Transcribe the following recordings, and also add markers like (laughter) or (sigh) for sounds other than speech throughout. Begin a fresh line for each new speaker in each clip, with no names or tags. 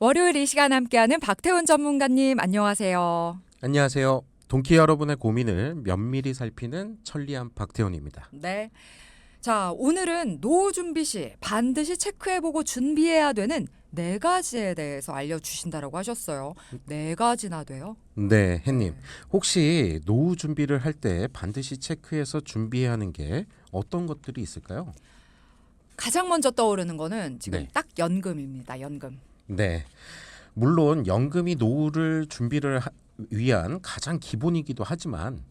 월요일 이 시간 함께하는 박태훈 전문가님 안녕하세요.
안녕하세요. 동키 여러분의 고민을 면밀히 살피는 천리안 박태훈입니다.
네. 자, 오늘은 노후 준비 시 반드시 체크해보고 준비해야 되는 네 가지에 대해서 알려주신다라고 하셨어요. 네 가지나 돼요?
네, 햇님. 혹시 노후 준비를 할 때 반드시 체크해서 준비해야 하는 게 어떤 것들이 있을까요?
가장 먼저 떠오르는 거는 지금
네.
딱 연금입니다. 연금.
네. 물론 연금이 노후를 준비를 하- 위한 가장 기본이기도 하지만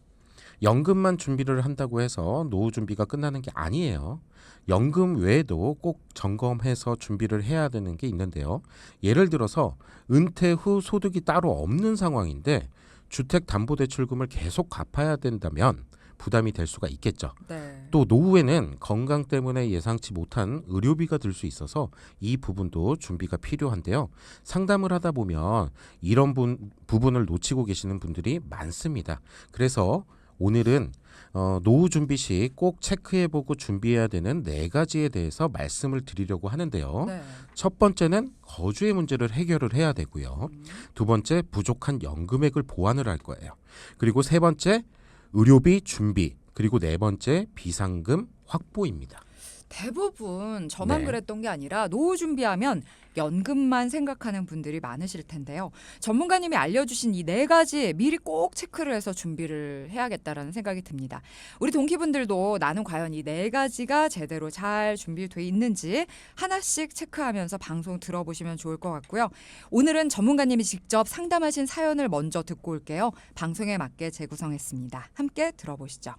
연금만 준비를 한다고 해서 노후 준비가 끝나는 게 아니에요. 연금 외에도 꼭 점검해서 준비를 해야 되는 게 있는데요. 예를 들어서 은퇴 후 소득이 따로 없는 상황인데 주택담보대출금을 계속 갚아야 된다면 부담이 될 수가 있겠죠.
네.
또 노후에는 건강 때문에 예상치 못한 의료비가 들 수 있어서 이 부분도 준비가 필요한데요. 상담을 하다 보면 이런 분, 부분을 놓치고 계시는 분들이 많습니다. 그래서 오늘은 어, 노후 준비 시 꼭 체크해보고 준비해야 되는 네 가지에 대해서 말씀을 드리려고 하는데요.
네.
첫 번째는 거주의 문제를 해결을 해야 되고요.
음.
두 번째 부족한 연금액을 보완을 할 거예요. 그리고 세 번째 의료비 준비 그리고 네 번째 비상금 확보입니다.
대부분 저만
네.
그랬던 게 아니라 노후 준비하면 연금만 생각하는 분들이 많으실 텐데요. 전문가님이 알려주신 이 네 가지 미리 꼭 체크를 해서 준비를 해야겠다라는 생각이 듭니다. 우리 동기분들도 나는 과연 이 네 가지가 제대로 잘 준비돼 있는지 하나씩 체크하면서 방송 들어보시면 좋을 것 같고요. 오늘은 전문가님이 직접 상담하신 사연을 먼저 듣고 올게요. 방송에 맞게 재구성했습니다. 함께 들어보시죠.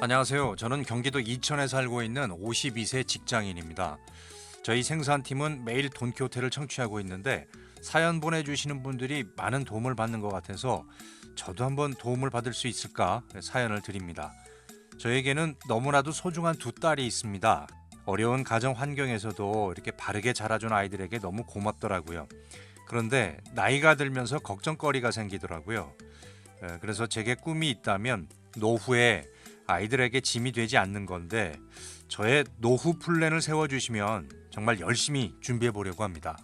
안녕하세요. 저는 경기도 이천에 살고 있는 52세 직장인입니다. 저희 생산팀은 매일 돈키호테를 청취하고 있는데 사연 보내주시는 분들이 많은 도움을 받는 것 같아서 저도 한번 도움을 받을 수 있을까 사연을 드립니다. 저에게는 너무나도 소중한 두 딸이 있습니다. 어려운 가정 환경에서도 이렇게 바르게 자라준 아이들에게 너무 고맙더라고요. 그런데 나이가 들면서 걱정거리가 생기더라고요. 에, 그래서 제게 꿈이 있다면 노후에 아이들에게 짐이 되지 않는 건데 저의 노후 플랜을 세워주시면 정말 열심히 준비해 보려고 합니다.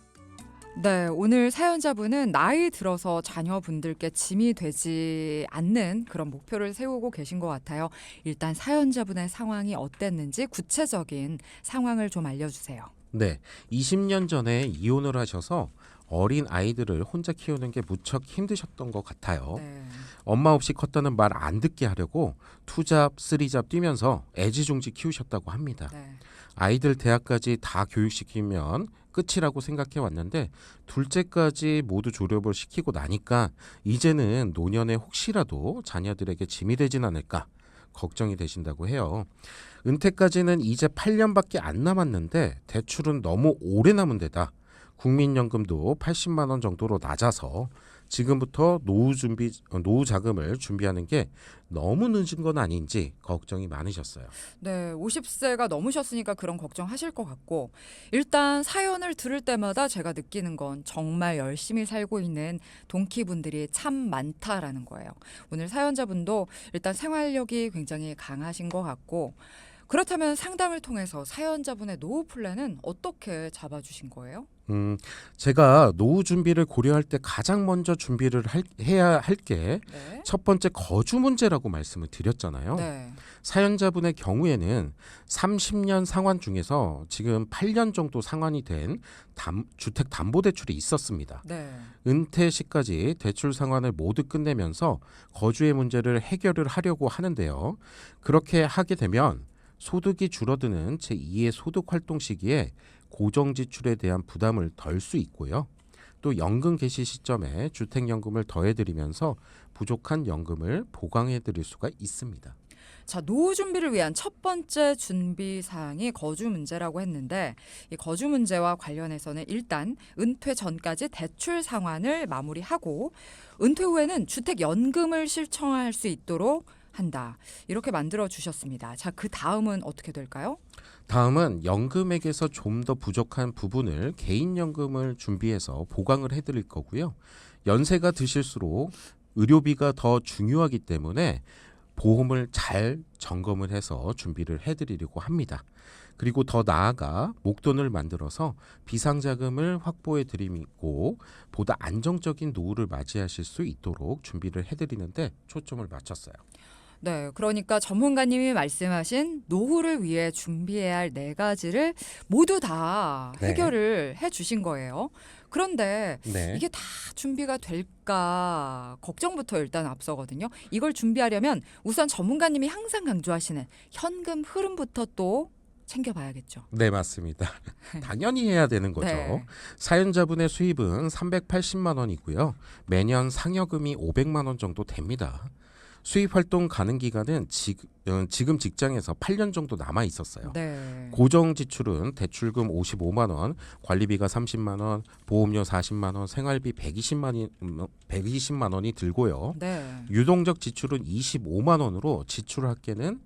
네, 오늘 사연자분은 나이 들어서 자녀분들께 짐이 되지 않는 그런 목표를 세우고 계신 것 같아요. 일단 사연자분의 상황이 어땠는지 구체적인 상황을 좀 알려주세요.
네, 20년 전에 이혼을 하셔서 어린 아이들을 혼자 키우는 게 무척 힘드셨던 것 같아요.
네.
엄마 없이 컸다는 말 안 듣게 하려고 투잡, 쓰리잡 뛰면서 애지중지 키우셨다고 합니다.
네.
아이들 대학까지 다 교육시키면 끝이라고 생각해 왔는데 둘째까지 모두 졸업을 시키고 나니까 이제는 노년에 혹시라도 자녀들에게 짐이 되진 않을까 걱정이 되신다고 해요. 은퇴까지는 이제 8년밖에 안 남았는데 대출은 너무 오래 남은 데다 국민연금도 80만 원 정도로 낮아서 지금부터 노후 준비 어, 노후 자금을 준비하는 게 너무 늦은 건 아닌지 걱정이 많으셨어요.
네, 50세가 넘으셨으니까 그런 걱정하실 것 같고 일단 사연을 들을 때마다 제가 느끼는 건 정말 열심히 살고 있는 동키분들이 참 많다라는 거예요. 오늘 사연자분도 일단 생활력이 굉장히 강하신 것 같고 그렇다면 상담을 통해서 사연자분의 노후 플랜은 어떻게 잡아주신 거예요?
음, 제가 노후 준비를 고려할 때 가장 먼저 준비를 할- 해야 할게첫
네.
번째 거주 문제라고 말씀을 드렸잖아요.
네.
사연자분의 경우에는 30년 상환 중에서 지금 8년 정도 상환이 된 담, 주택 담보 대출이 있었습니다.
네.
은퇴 시까지 대출 상환을 모두 끝내면서 거주의 문제를 해결을 하려고 하는데요. 그렇게 하게 되면 소득이 줄어드는 제2의 소득 활동 시기에 고정 지출에 대한 부담을 덜 수 있고요. 또 연금 개시 시점에 주택연금을 더해드리면서 부족한 연금을 보강해드릴 수가 있습니다.
자, 노후 준비를 위한 첫 번째 준비 사항이 거주 문제라고 했는데 이 거주 문제와 관련해서는 일단 은퇴 전까지 대출 상환을 마무리하고 은퇴 후에는 주택 연금을 실청할 수 있도록 한다. 이렇게 만들어 주셨습니다. 자, 그 다음은 어떻게 될까요?
다음은 연금액에서 좀 더 부족한 부분을 개인연금을 준비해서 보강을 해드릴 거고요. 연세가 드실수록 의료비가 더 중요하기 때문에 보험을 잘 점검을 해서 준비를 해드리려고 합니다. 그리고 더 나아가 목돈을 만들어서 비상자금을 확보해 드리고 보다 안정적인 노후를 맞이하실 수 있도록 준비를 해드리는데 초점을 맞췄어요.
네, 그러니까 전문가님이 말씀하신 노후를 위해 준비해야 할 네 가지를 모두 다
네.
해결을 해 주신 거예요. 그런데
네.
이게 다 준비가 될까 걱정부터 일단 앞서거든요. 이걸 준비하려면 우선 전문가님이 항상 강조하시는 현금 흐름부터 또 챙겨봐야겠죠.
네, 맞습니다. 당연히 해야 되는 거죠.
네.
사연자분의 수입은 380만 원이고요. 매년 상여금이 500만 원 정도 됩니다. 수입 활동 가능 기간은 지, 어, 지금 직장에서 8년 정도 남아 있었어요.
네.
고정 지출은 대출금 55만 원, 관리비가 30만 원, 보험료 40만 원, 생활비 120만 원, 120만 원이 들고요.
네.
유동적 지출은 25만 원으로 지출 합계는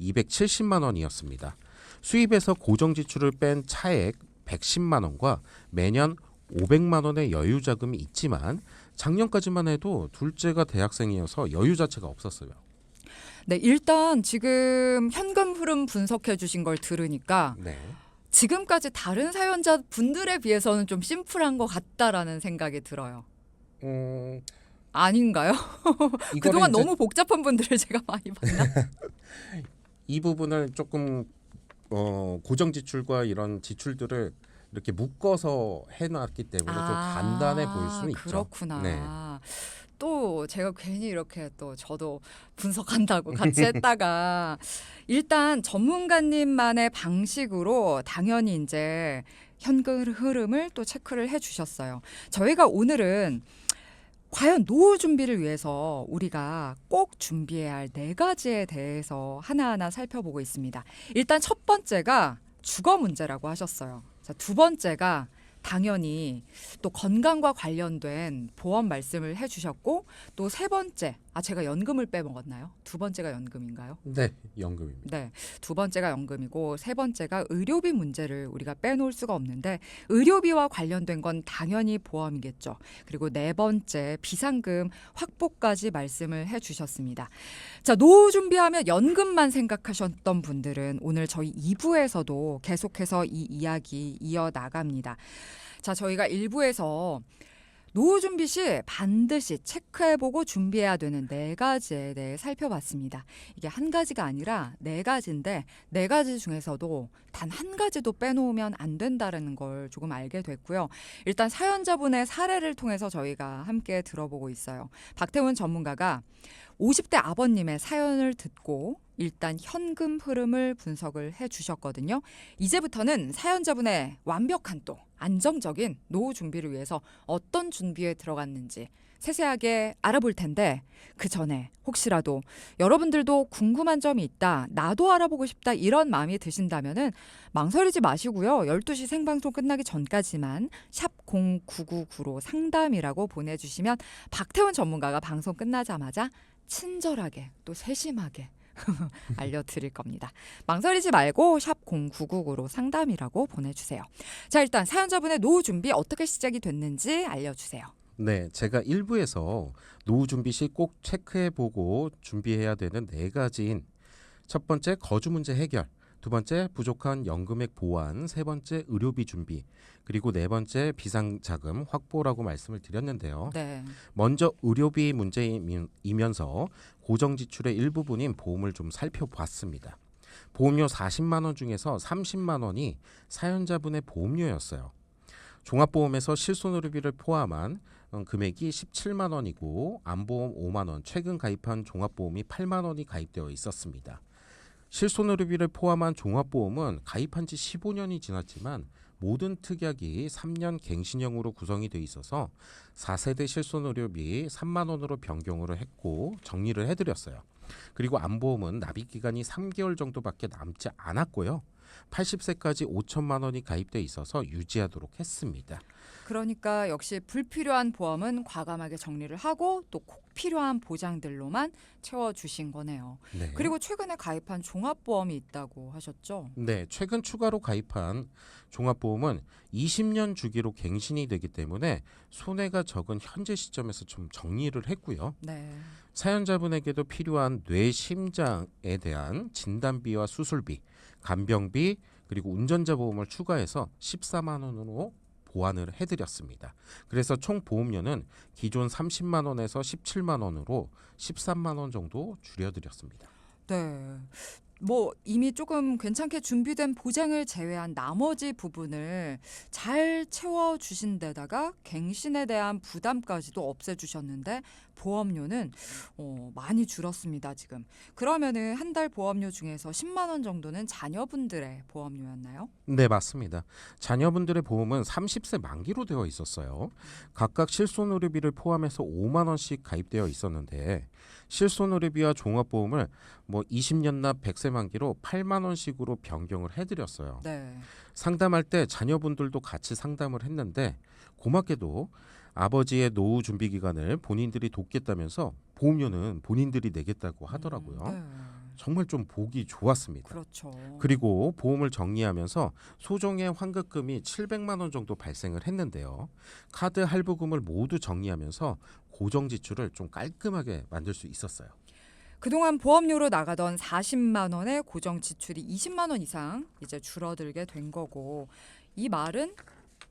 270만 원이었습니다. 수입에서 고정 지출을 뺀 차액 110만 원과 매년 500만 원의 여유 자금이 있지만 작년까지만 해도 둘째가 대학생이어서 여유 자체가 없었어요.
네, 일단 지금 현금 흐름 분석해 주신 걸 들으니까
네.
지금까지 다른 사연자 분들에 비해서는 좀 심플한 것 같다라는 생각이 들어요.
음,
아닌가요? (laughs) 그동안
이제
너무 복잡한 분들을 제가 많이 봤나? (laughs)
이 부분을 조금 어, 고정 지출과 이런 지출들을 이렇게 묶어서 해놨기 때문에 좀 간단해 보일 수는 있죠.
아, 그렇구나.
네.
또 제가 괜히 이렇게 또 저도 분석한다고 같이 (laughs) 했다가 일단 전문가님만의 방식으로 당연히 이제 현금 흐름을 또 체크를 해 주셨어요. 저희가 오늘은 과연 노후 준비를 위해서 우리가 꼭 준비해야 할 네 가지에 대해서 하나하나 살펴보고 있습니다. 일단 첫 번째가 주거 문제라고 하셨어요. 자, 두 번째가 당연히 또 건강과 관련된 보험 말씀을 해주셨고 또 세 번째 아 제가 연금을 빼먹었나요? 두 번째가 연금인가요?
네, 연금입니다.
네, 두 번째가 연금이고 세 번째가 의료비 문제를 우리가 빼놓을 수가 없는데 의료비와 관련된 건 당연히 보험이겠죠. 그리고 네 번째 비상금 확보까지 말씀을 해주셨습니다. 자, 노후 준비하면 연금만 생각하셨던 분들은 오늘 저희 2부에서도 계속해서 이 이야기 이어 나갑니다. 자, 저희가 1부에서 노후 준비 시 반드시 체크해보고 준비해야 되는 네 가지에 대해 살펴봤습니다. 이게 한 가지가 아니라 네 가지인데 네 가지 중에서도 단 한 가지도 빼놓으면 안 된다는 걸 조금 알게 됐고요. 일단 사연자분의 사례를 통해서 저희가 함께 들어보고 있어요. 박태훈 전문가가 50대 아버님의 사연을 듣고 일단 현금 흐름을 분석을 해 주셨거든요. 이제부터는 사연자분의 완벽한 또 안정적인 노후 준비를 위해서 어떤 준비에 들어갔는지 세세하게 알아볼 텐데 그 전에 혹시라도 여러분들도 궁금한 점이 있다, 나도 알아보고 싶다 이런 마음이 드신다면은 망설이지 마시고요. 12시 생방송 끝나기 전까지만 샵 0999로 상담이라고 보내 주시면 박태훈 전문가가 방송 끝나자마자 친절하게 또 세심하게 (laughs) 알려드릴 겁니다. 망설이지 말고 샵 0999로 상담이라고 보내주세요. 자 일단 사연자분의 노후 준비 어떻게 시작이 됐는지 알려주세요.
네, 제가 일부에서 노후 준비 시 꼭 체크해 보고 준비해야 되는 네 가지인 첫 번째 거주 문제 해결, 두 번째 부족한 연금액 보완, 세 번째 의료비 준비, 그리고 네 번째 비상 자금 확보라고 말씀을 드렸는데요.
네.
먼저 의료비 문제이면서 고정 지출의 일부분인 보험을 좀 살펴봤습니다. 보험료 40만 원 중에서 30만 원이 사연자분의 보험료였어요. 종합보험에서 실손의료비를 포함한 어, 금액이 17만 원이고 암보험 5만 원, 최근 가입한 종합보험이 8만 원이 가입되어 있었습니다. 실손의료비를 포함한 종합보험은 가입한 지 15년이 지났지만 모든 특약이 3년 갱신형으로 구성이 돼 있어서 4세대 실손의료비 3만 원으로 변경을 했고 정리를 해드렸어요. 그리고 암보험은 납입 기간이 3개월 정도밖에 남지 않았고요. 80세까지 5천만 원이 가입돼 있어서 유지하도록 했습니다.
그러니까 역시 불필요한 보험은 과감하게 정리를 하고 또 꼭 필요한 보장들로만 채워 주신 거네요.
네.
그리고 최근에 가입한 종합보험이 있다고 하셨죠?
네, 최근 추가로 가입한 종합보험은 20년 주기로 갱신이 되기 때문에 손해가 적은 현재 시점에서 좀 정리를 했고요.
네.
사연자분에게도 필요한 뇌 심장에 대한 진단비와 수술비, 간병비 그리고 운전자 보험을 추가해서 14만 원으로 보완을 해드렸습니다. 그래서 총 보험료는 기존 30만 원에서 17만 원으로 13만 원 정도 줄여드렸습니다.
네. 뭐 이미 조금 괜찮게 준비된 보장을 제외한 나머지 부분을 잘 채워 주신 데다가 갱신에 대한 부담까지도 없애 주셨는데 보험료는 어, 많이 줄었습니다, 지금. 그러면은 한 달 보험료 중에서 10만 원 정도는 자녀분들의 보험료였나요?
네, 맞습니다. 자녀분들의 보험은 30세 만기로 되어 있었어요. 각각 실손의료비를 포함해서 5만 원씩 가입되어 있었는데 실손의료비와 종합보험을 뭐 20년 납 100세 만기로 8만 원씩으로 변경을 해드렸어요.
네.
상담할 때 자녀분들도 같이 상담을 했는데 고맙게도 아버지의 노후 준비 기간을 본인들이 돕겠다면서 보험료는 본인들이 내겠다고 하더라고요.
음, 네.
정말 좀 보기 좋았습니다.
그렇죠.
그리고 보험을 정리하면서 소정의 환급금이 700만 원 정도 발생을 했는데요. 카드 할부금을 모두 정리하면서 고정 지출을 좀 깔끔하게 만들 수 있었어요.
그동안 보험료로 나가던 40만 원의 고정 지출이 20만 원 이상 이제 줄어들게 된 거고 이 말은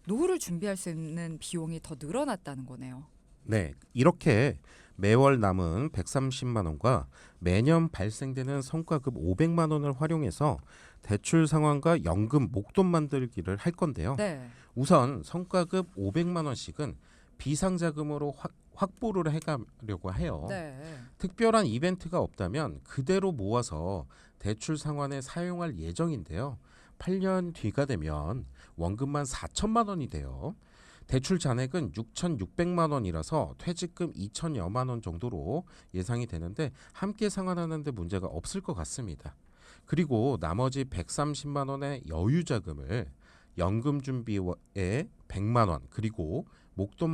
노후를 준비할 수 있는 비용이 더 늘어났다는 거네요.
네, 이렇게 매월 남은 130만 원과 매년 발생되는 성과급 500만 원을 활용해서 대출 상환과 연금 목돈 만들기를 할 건데요.
네.
우선 성과급 500만 원씩은 비상자금으로 확, 확보를 해가려고 해요.
네.
특별한 이벤트가 없다면 그대로 모아서 대출 상환에 사용할 예정인데요. 8년 뒤가 되면 원금만 4천만 원이 돼요. 대출 잔액은 6,600만 원이라서 퇴직금 2천여만 원 정도로 예상이 되는데 함께 상환하는데 문제가 없을 것 같습니다. 그리고 나머지 130만 원의 여유 자금을 연금 준비에 100만 원 그리고 목돈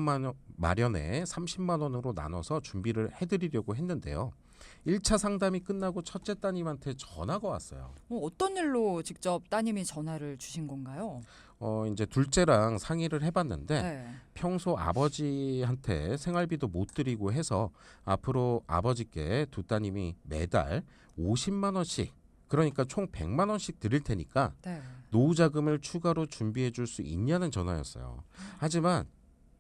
마련에 30만 원으로 나눠서 준비를 해드리려고 했는데요. 1차 상담이 끝나고 첫째 따님한테 전화가 왔어요.
어, 어떤 일로 직접 따님이 전화를 주신 건가요?
어 이제 둘째랑 상의를 해봤는데
네.
평소 아버지한테 생활비도 못 드리고 해서 앞으로 아버지께 두 따님이 매달 50만 원씩 그러니까 총 100만 원씩 드릴 테니까
네.
노후 자금을 추가로 준비해 줄 수 있냐는 전화였어요. 하지만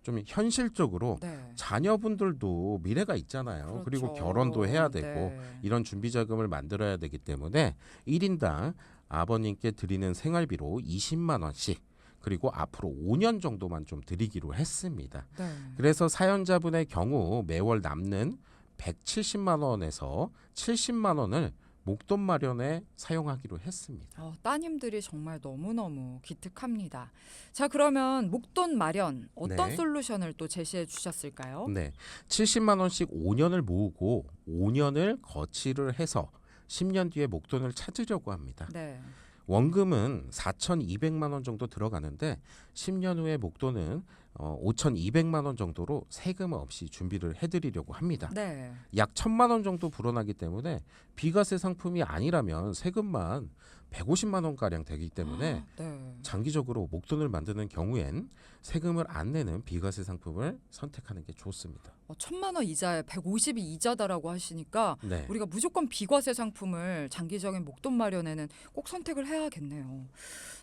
좀 현실적으로
네.
자녀분들도 미래가 있잖아요. 그리고
그렇죠.
결혼도 해야 되고
네.
이런 준비 자금을 만들어야 되기 때문에 1인당 아버님께 드리는 생활비로 20만 원씩 그리고 앞으로 5년 정도만 좀 드리기로 했습니다.
네.
그래서 사연자분의 경우 매월 남는 170만 원에서 70만 원을 목돈 마련에 사용하기로 했습니다.
어, 따님들이 정말 너무너무 기특합니다. 자, 그러면 목돈 마련 어떤
네.
솔루션을 또 제시해 주셨을까요?
네. 70만 원씩 5년을 모으고 5년을 거치를 해서 10년 뒤에 목돈을 찾으려고 합니다.
네.
원금은 4,200만 원 정도 들어가는데 10년 후에 목돈은 어, 5,200만 원 정도로 세금 없이 준비를 해드리려고 합니다.
네.
약 1,000만 원 정도 불어나기 때문에 비과세 상품이 아니라면 세금만 150만 원 가량 되기 때문에
네.
장기적으로 목돈을 만드는 경우엔 세금을 안 내는 비과세 상품을 선택하는 게 좋습니다.
어, 천만 원 이자에 150이 이자다라고 하시니까
네.
우리가 무조건 비과세 상품을 장기적인 목돈 마련에는 꼭 선택을 해야겠네요.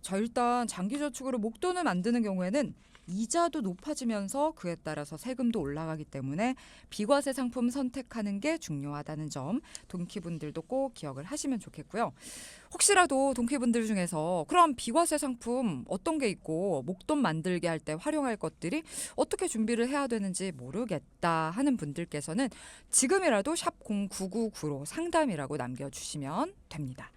자, 일단 장기 저축으로 목돈을 만드는 경우에는 이자도 높아지면서 그에 따라서 세금도 올라가기 때문에 비과세 상품 선택하는 게 중요하다는 점 동키분들도 꼭 기억을 하시면 좋겠고요. 혹시라도 동키분들 중에서 그럼 비과세 상품 어떤 게 있고 목돈 만들게 할 때 활용할 것들이 어떻게 준비를 해야 되는지 모르겠다 하는 분들께서는 지금이라도 샵 0999로 상담이라고 남겨주시면 됩니다.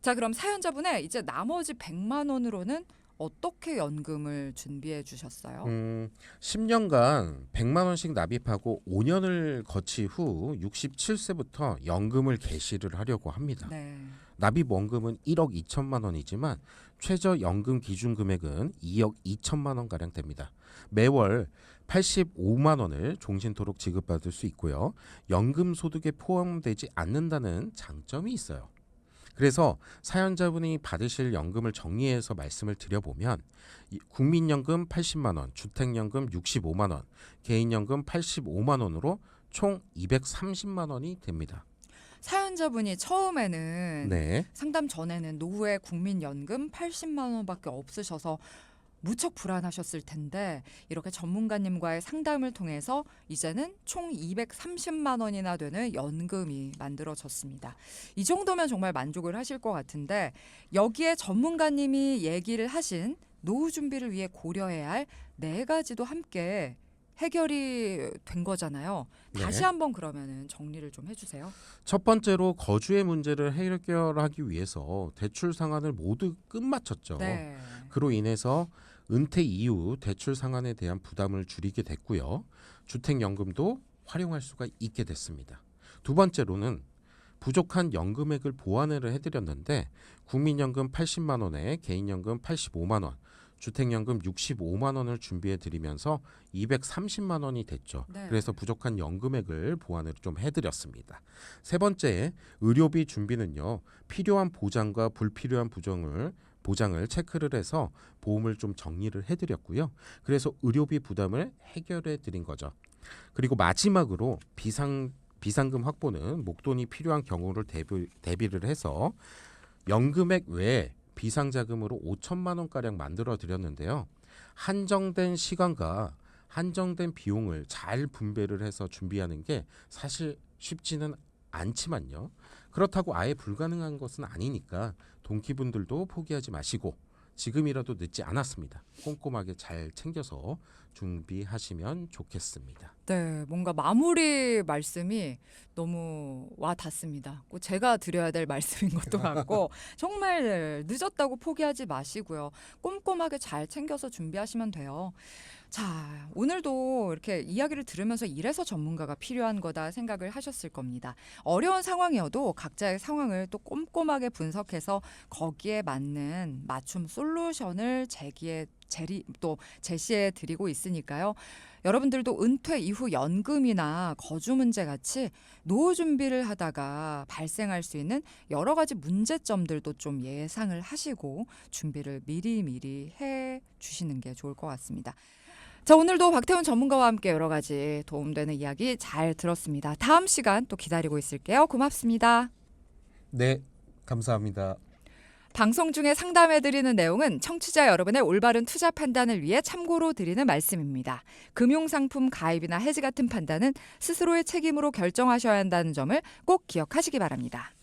자 그럼 사연자분의 이제 나머지 100만 원으로는 어떻게 연금을 준비해 주셨어요?
음, 10년간 100만 원씩 납입하고 5년을 거치 후 67세부터 연금을 개시를 하려고 합니다.
네.
납입 원금은 1억 2천만 원이지만 최저 연금 기준 금액은 2억 2천만 원 가량 됩니다. 매월 85만 원을 종신토록 지급받을 수 있고요. 연금 소득에 포함되지 않는다는 장점이 있어요. 그래서 사연자분이 받으실 연금을 정리해서 말씀을 드려보면 이 국민연금 80만 원, 주택연금 65만 원, 개인연금 85만 원으로 총 230만 원이 됩니다.
사연자분이 처음에는
네.
상담 전에는 노후에 국민연금 80만 원밖에 없으셔서 무척 불안하셨을 텐데 이렇게 전문가님과의 상담을 통해서 이제는 총 230만 원이나 되는 연금이 만들어졌습니다. 이 정도면 정말 만족을 하실 것 같은데 여기에 전문가님이 얘기를 하신 노후 준비를 위해 고려해야 할 네 가지도 함께 해결이 된 거잖아요. 다시
네.
한번 그러면은 정리를 좀 해주세요.
첫 번째로 거주의 문제를 해결하기 위해서 대출 상한을 모두 끝마쳤죠.
네.
그로 인해서 은퇴 이후 대출 상한에 대한 부담을 줄이게 됐고요. 주택연금도 활용할 수가 있게 됐습니다. 두 번째로는 부족한 연금액을 보완을 해드렸는데 국민연금 80만 원에 개인연금 85만 원, 주택연금 65만 원을 준비해 드리면서 230만 원이 됐죠.
네.
그래서 부족한 연금액을 보완을 좀 해드렸습니다. 세 번째 의료비 준비는요 필요한 보장과 불필요한 부정을 보장을 체크를 해서 보험을 좀 정리를 해드렸고요. 그래서 의료비 부담을 해결해 드린 거죠. 그리고 마지막으로 비상 비상금 확보는 목돈이 필요한 경우를 대비, 대비를 해서 연금액 외에 비상자금으로 5천만 원 가량 만들어 드렸는데요. 한정된 시간과 한정된 비용을 잘 분배를 해서 준비하는 게 사실 쉽지는 않지만요. 그렇다고 아예 불가능한 것은 아니니까 동기분들도 포기하지 마시고 지금이라도 늦지 않았습니다. 꼼꼼하게 잘 챙겨서 준비하시면 좋겠습니다.
네, 뭔가 마무리 말씀이 너무 와 닿습니다. 꼭 제가 드려야 될 말씀인 것도 같고 (laughs) 정말 늦었다고 포기하지 마시고요. 꼼꼼하게 잘 챙겨서 준비하시면 돼요. 자, 오늘도 이렇게 이야기를 들으면서 이래서 전문가가 필요한 거다 생각을 하셨을 겁니다. 어려운 상황이어도 각자의 상황을 또 꼼꼼하게 분석해서 거기에 맞는 맞춤 솔루션을 제기해 제리 또 제시해 드리고 있으니까요. 여러분들도 은퇴 이후 연금이나 거주 문제 같이 노후 준비를 하다가 발생할 수 있는 여러 가지 문제점들도 좀 예상을 하시고 준비를 미리미리 해 주시는 게 좋을 것 같습니다. 자, 오늘도 박태훈 전문가와 함께 여러 가지 도움되는 이야기 잘 들었습니다. 다음 시간 또 기다리고 있을게요. 고맙습니다.
네, 감사합니다.
방송 중에 상담해 드리는 내용은 청취자 여러분의 올바른 투자 판단을 위해 참고로 드리는 말씀입니다. 금융 상품 가입이나 해지 같은 판단은 스스로의 책임으로 결정하셔야 한다는 점을 꼭 기억하시기 바랍니다.